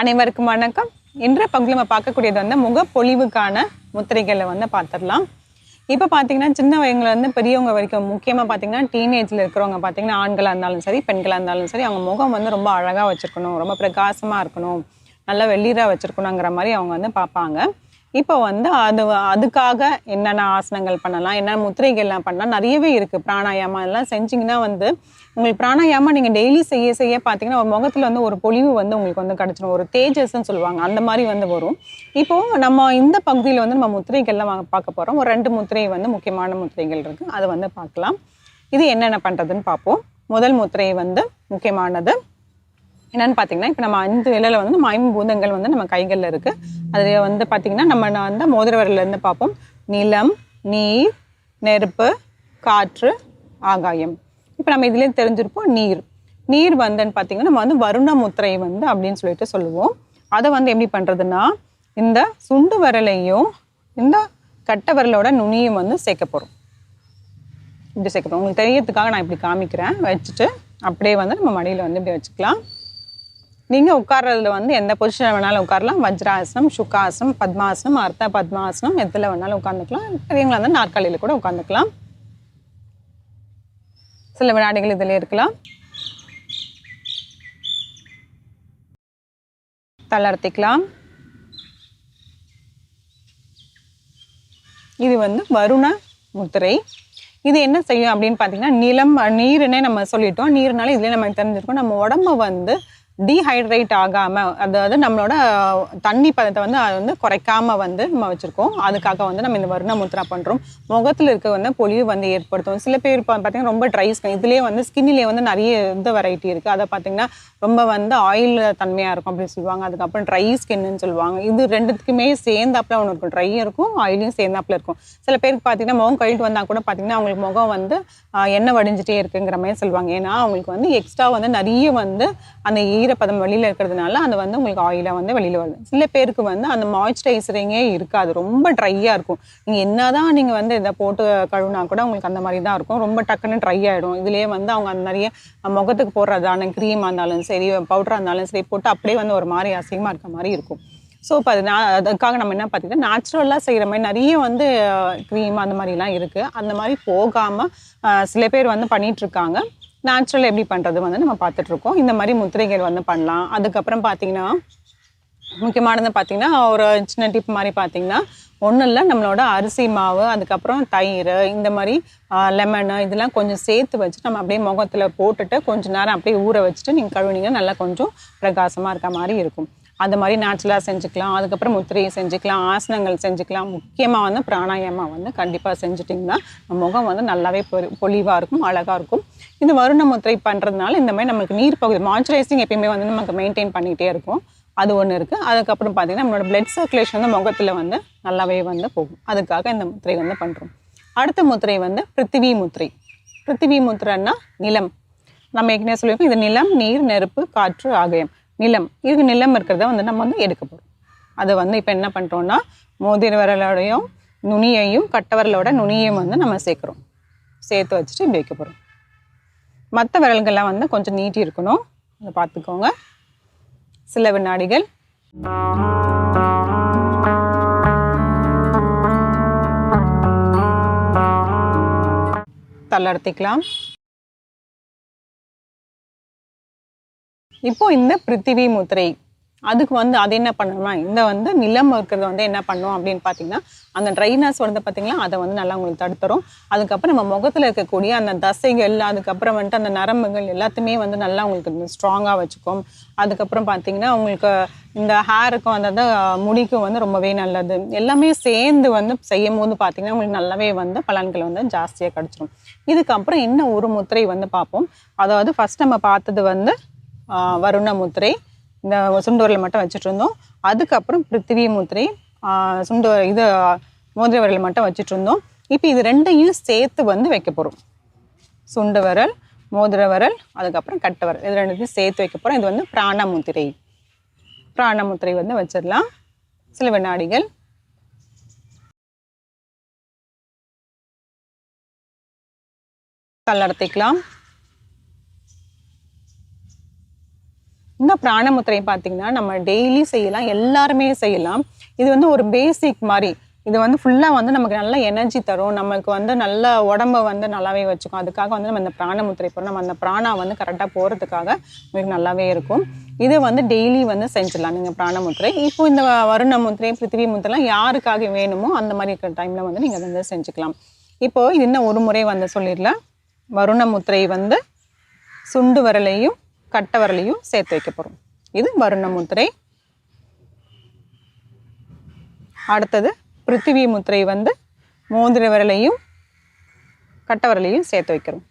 அனைவருக்கும் வணக்கம். இன்றைய பகுதியில் நம்ம பார்க்கக்கூடியது வந்து முகப்பொழிவுக்கான முத்திரைகளை வந்து பார்த்துடலாம். இப்போ பார்த்தீங்கன்னா சின்ன வயங்குல பெரியவங்க வரைக்கும் முக்கியமாக பார்த்தீங்கன்னா டீனேஜில் இருக்கிறவங்க பார்த்தீங்கன்னா ஆண்களாக இருந்தாலும் சரி பெண்களாக இருந்தாலும் சரி அவங்க முகம் வந்து ரொம்ப அழகாக வச்சுருக்கணும் ரொம்ப பிரகாசமாக இருக்கணும் நல்லா வெள்ளீராக வச்சுருக்கணுங்கிற மாதிரி அவங்க வந்து பார்ப்பாங்க. இப்போ வந்து அது அதுக்காக என்னென்ன ஆசனங்கள் பண்ணலாம் என்னென்ன முத்திரைகள்லாம் பண்ணலாம் நிறையவே இருக்குது பிராணாயாமம் எல்லாம் செஞ்சிங்கன்னா வந்து உங்களுக்கு பிராணாயாமம் நீங்கள் டெய்லி செய்ய செய்ய பார்த்தீங்கன்னா ஒரு முகத்தில் வந்து ஒரு பொலிவு வந்து உங்களுக்கு வந்து கிடச்சிடும் ஒரு தேஜஸ்ன்னு சொல்லுவாங்க. அந்த மாதிரி வந்து வரும். இப்போது நம்ம இந்த பகுதியில் வந்து நம்ம முத்திரைகள்லாம் வாங்க பார்க்க போகிறோம் ஒரு ரெண்டு முத்திரை வந்து முக்கியமான முத்திரைகள் இருக்குது அதை வந்து பார்க்கலாம். இது என்னென்ன பண்ணுறதுன்னு பார்ப்போம். முதல் முத்திரை வந்து முக்கியமானது என்னன்னு பார்த்தீங்கன்னா இப்போ நம்ம அஞ்சு விலையில் வந்து நம்ம ஐம்பூதங்கள் வந்து நம்ம கைகளில் இருக்குது அதில் வந்து பார்த்தீங்கன்னா நம்ம நான் வந்து மோதிர விரல்லேருந்து பார்ப்போம். நிலம் நீர் நெருப்பு காற்று ஆகாயம். இப்போ நம்ம இதுலேயே தெரிஞ்சிருப்போம் நீர். நீர் வந்துன்னு பார்த்தீங்கன்னா நம்ம வந்து வருண முத்திரை வந்து அப்படின்னு சொல்லிட்டு சொல்லுவோம். அதை வந்து எப்படி பண்ணுறதுன்னா இந்த சுண்டு விரலையும் இந்த கட்டை விரலோட நுனியும் வந்து சேர்க்க போகிறோம் இப்படி சேர்க்க போகிறோம் உங்களுக்கு தெரியறதுக்காக நான் இப்படி காமிக்கிறேன். வச்சுட்டு அப்படியே வந்து நம்ம மடியில் வந்து இப்படி வச்சுக்கலாம். நீங்கள் உட்கார்றதுல வந்து எந்த பொசிஷனில் வேணாலும் உட்காரலாம். வஜ்ராசனம் சுகாசனம் பத்மாசனம் அர்த்த பத்மாசனம் எதில் வேணாலும் உட்காந்துக்கலாம் பெரியவங்களா இருந்தால் நாற்காலியில் கூட உட்காந்துக்கலாம் சில வினாடிகள் இதில் இருக்கலாம். தளர்த்திக்கலாம். இது வந்து வருண முத்திரை. இது என்ன செய்யும் அப்படின்னு பார்த்தீங்கன்னா நிலம் நீருன்னே நம்ம சொல்லிட்டோம். நீர்னால இதுலேயே நம்ம தெரிஞ்சிருக்கோம். நம்ம உடம்ப வந்து டீஹைட்ரேட் ஆகாமல் அதாவது நம்மளோட தண்ணி பதத்தை வந்து அது வந்து குறைக்காமல் வந்து நம்ம வச்சுருக்கோம். அதுக்காக வந்து நம்ம இந்த வருண முத்ரா பண்ணுறோம் முகத்தில் இருக்க வந்து பொலிவு வந்து ஏற்படுத்தும். சில பேர் இப்போ பார்த்தீங்கன்னா ரொம்ப ட்ரை ஸ்கின் இதுலேயே வந்து ஸ்கின்னிலே வந்து நிறைய இந்த வெரைட்டி இருக்குது அதை பார்த்தீங்கன்னா ரொம்ப வந்து ஆயில் தன்மையாக இருக்கும் அப்படின்னு சொல்லுவாங்க. அதுக்கப்புறம் ட்ரை ஸ்கின்னு சொல்லுவாங்க. இது ரெண்டுத்துக்குமே சேர்ந்தாப்புல ஒன்று இருக்கும். ட்ரையும் இருக்கும் ஆயிலையும் சேர்ந்தாப்புல இருக்கும். சில பேருக்கு பார்த்தீங்கன்னா முகம் கழிட்டு வந்தால் கூட பார்த்தீங்கன்னா அவங்களுக்கு முகம் வந்து எண்ணெய் வடிஞ்சிட்டே இருக்குங்கிற மாதிரி சொல்லுவாங்க. ஏன்னா அவங்களுக்கு வந்து எக்ஸ்ட்ரா வந்து நிறைய வந்து அந்த ஈரப்பதம் வெளியில் இருக்கிறதுனால அது வந்து உங்களுக்கு ஆயிலாக வந்து வெளியில் வருது. சில பேருக்கு வந்து அந்த மாய்ஸ்சரைசரிங்கே இருக்காது. ரொம்ப ட்ரையாக இருக்கும். நீங்கள் என்ன தான் நீங்கள் வந்து இதை போட்டு கழுவினா கூட உங்களுக்கு அந்த மாதிரி தான் இருக்கும். ரொம்ப டக்குன்னு ட்ரை ஆகிடும் இதுலேயே வந்து அவங்க அந்த நிறைய முகத்துக்கு போடுறதான க்ரீமாக இருந்தாலும் சரி பவுடராக இருந்தாலும் சரி போட்டு அப்படியே வந்து ஒரு மாதிரி அசிங்கமாக இருக்க மாதிரி இருக்கும். ஸோ இப்போ அது நான் அதுக்காக நம்ம என்ன பார்த்தீங்கன்னா நேச்சுரலாக செய்கிற மாதிரி நிறைய வந்து க்ரீம் அந்த மாதிரிலாம் இருக்குது அந்த மாதிரி போகாமல் சில பேர் வந்து பண்ணிகிட்ருக்காங்க நேச்சுரல் எப்படி பண்ணுறது வந்து நம்ம பார்த்துட்ருக்கோம். இந்த மாதிரி முத்திரைகள் வந்து பண்ணலாம். அதுக்கப்புறம் பார்த்தீங்கன்னா முக்கியமானது பார்த்தீங்கன்னா ஒரு சின்ன டிப் மாதிரி பார்த்தீங்கன்னா ஒன்றும் இல்லை நம்மளோட அரிசி மாவு அதுக்கப்புறம் தயிர் இந்த மாதிரி லெமனு இதெல்லாம் கொஞ்சம் சேர்த்து வச்சு நம்ம அப்படியே முகத்தில் போட்டுட்டு கொஞ்ச நேரம் அப்படியே ஊற வச்சுட்டு நீங்கள் கழுவுனீங்கன்னா நல்லா கொஞ்சம் பிரகாசமாக இருக்க மாதிரி இருக்கும். அந்த மாதிரி நேச்சுரலாக செஞ்சுக்கலாம். அதுக்கப்புறம் முத்திரையை செஞ்சுக்கலாம். ஆசனங்கள் செஞ்சுக்கலாம். முக்கியமாக வந்து பிராணாயாமா வந்து கண்டிப்பாக செஞ்சுட்டிங்கன்னா நம்ம முகம் வந்து நல்லாவே பொலி பொலிவாக இருக்கும் அழகாக இருக்கும். இந்த வருண முத்திரை பண்ணுறதுனால இந்த மாதிரி நமக்கு நீர் பகுதி மாய்ச்சரைசிங் எப்பயுமே வந்து நமக்கு மெயின்டைன் பண்ணிகிட்டே இருக்கும். அது ஒன்று இருக்குது அதுக்கப்புறம் பார்த்திங்கன்னா நம்மளோட பிளட் சர்க்குலேஷன் வந்து முகத்தில் வந்து நல்லாவே வந்து போகும். அதுக்காக இந்த முத்திரை வந்து பண்ணுறோம் அடுத்த முத்திரை வந்து பிருத்திவி முத்திரை. பிருத்திவி முத்திரைன்னா நிலம். நம்ம ஏற்கனவே சொல்லியிருக்கோம் இது நிலம் நீர் நெருப்பு காற்று ஆகயம். நிலம் இது நிலம் இருக்கிறத வந்து நம்ம வந்து எடுக்க போகிறோம் அதை வந்து இப்போ என்ன பண்ணுறோன்னா மோதிர விரலோடையும் நுனியையும் கட்டவரலோட நுனியையும் வந்து நம்ம சேர்க்குறோம். சேர்த்து வச்சுட்டு இப்படி வைக்க போகிறோம் மற்ற விரல்கள்லாம் வந்து கொஞ்சம் நீட்டி இருக்கணும். அதை பார்த்துக்கோங்க. சில வினாடிகள். தள்ளர்த்திக்கலாம் இப்போ இந்த பிருத்திவி முத்திரை அதுக்கு வந்து அது என்ன பண்ணணும்னா இந்த வந்து நிலம் இருக்கிறத வந்து என்ன பண்ணும் அப்படின்னு பார்த்தீங்கன்னா அந்த ட்ரைனஸ் வந்து பார்த்தீங்கன்னா அதை வந்து நல்லா உங்களுக்கு தடுத்துரும். அதுக்கப்புறம் நம்ம முகத்தில் இருக்கக்கூடிய அந்த தசைகள் அதுக்கப்புறம் வந்துட்டு அந்த நரம்புகள் எல்லாத்தையுமே வந்து நல்லா உங்களுக்கு ஸ்ட்ராங்காக வச்சுக்கும். அதுக்கப்புறம் பார்த்தீங்கன்னா உங்களுக்கு இந்த ஹேருக்கும் அதாவது முடிக்கும் வந்து ரொம்பவே நல்லது. எல்லாமே சேர்ந்து வந்து செய்யும் போது பார்த்தீங்கன்னா உங்களுக்கு நல்லாவே வந்து பலன்கள் வந்து ஜாஸ்தியாக கிடச்சிரும். இதுக்கப்புறம் இன்னும் ஒரு முத்திரை வந்து பார்ப்போம். அதாவது ஃபஸ்ட் நம்ம பார்த்தது வந்து வருண முத்திரை. இந்த சுண்டு மட்டும் வச்சுட்டு இருந்தோம் அதுக்கப்புறம் பிருத்திவி முத்திரை சுண்டு இது மோதிர விரல் மட்டும் வச்சுட்டு இருந்தோம் இப்போ இது ரெண்டையும் சேர்த்து வந்து வைக்க போகிறோம் சுண்டு விரல் மோதிர விரல் அதுக்கப்புறம் கட்ட விரல். இது ரெண்டுத்தையும் சேர்த்து வைக்க போகிறோம் இது வந்து பிராணமுத்திரை பிராணமுத்திரை வந்து வச்சிடலாம். சில வினாடிகள். கல்லடத்திக்கலாம் இந்த பிராணமுத்திரை பார்த்தீங்கன்னா நம்ம டெய்லி செய்யலாம் எல்லாருமே செய்யலாம். இது வந்து ஒரு பேசிக் மாதிரி. இது வந்து ஃபுல்லாக வந்து நமக்கு நல்ல எனர்ஜி தரும். நமக்கு வந்து நல்ல உடம்ப வந்து நல்லாவே வச்சுக்கும். அதுக்காக வந்து நம்ம இந்த பிராணமுத்திரை போகிறோம் நம்ம அந்த பிராணா வந்து கரெக்டாக போகிறதுக்காக உங்களுக்கு நல்லாவே இருக்கும். இதை வந்து டெய்லி வந்து செஞ்சிடலாம் நீங்கள் பிராணமுத்திரை இப்போ இந்த வருண முத்திரை பிருத்திவி முத்திரைலாம் யாருக்காக வேணுமோ அந்த மாதிரி இருக்கிற டைமில் வந்து நீங்கள் வந்து செஞ்சுக்கலாம். இப்போது இது இன்னும் ஒரு முறை வந்து சொல்லிடலாம் வருண முத்திரை வந்து சுண்டு வரலையும் கட்டவரலையும் சேர்த்து வைக்க போகிறோம் இது வருண முத்திரை. அடுத்தது பிருத்திவி முத்திரை வந்து மோதிர விரலையும் கட்டவரலையும் சேர்த்து வைக்கிறோம்.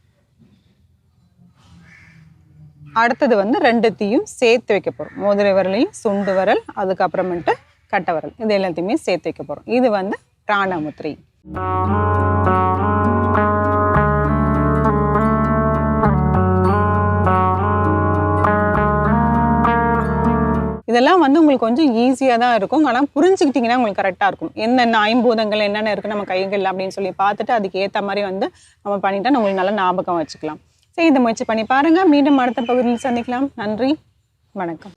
அடுத்தது வந்து ரெண்டுத்தையும் சேர்த்து வைக்க போகிறோம் மோதிர விரலையும் சுண்டு விரல் அதுக்கப்புறமேட்டு கட்டவரல். இது எல்லாத்தையுமே சேர்த்து வைக்க போகிறோம் இது வந்து பிராணமுத்திரை இதெல்லாம் வந்து உங்களுக்கு கொஞ்சம் ஈஸியாக தான் இருக்கும். ஆனால் புரிஞ்சுக்கிட்டிங்கன்னா உங்களுக்கு கரெக்டாக இருக்கும். என்னென்ன ஐம்பூதங்கள் என்னென்ன இருக்குது நம்ம கைகள் அப்படின்னு சொல்லி பார்த்துட்டு அதுக்கு ஏற்ற மாதிரி வந்து நம்ம பண்ணிட்டா உங்களுக்கு நல்லா ஞாபகம் வச்சுக்கலாம். சரி இதை முயற்சி பண்ணி பாருங்கள் மீண்டும் அடுத்த பகுதியில் சந்திக்கலாம். நன்றி. வணக்கம்.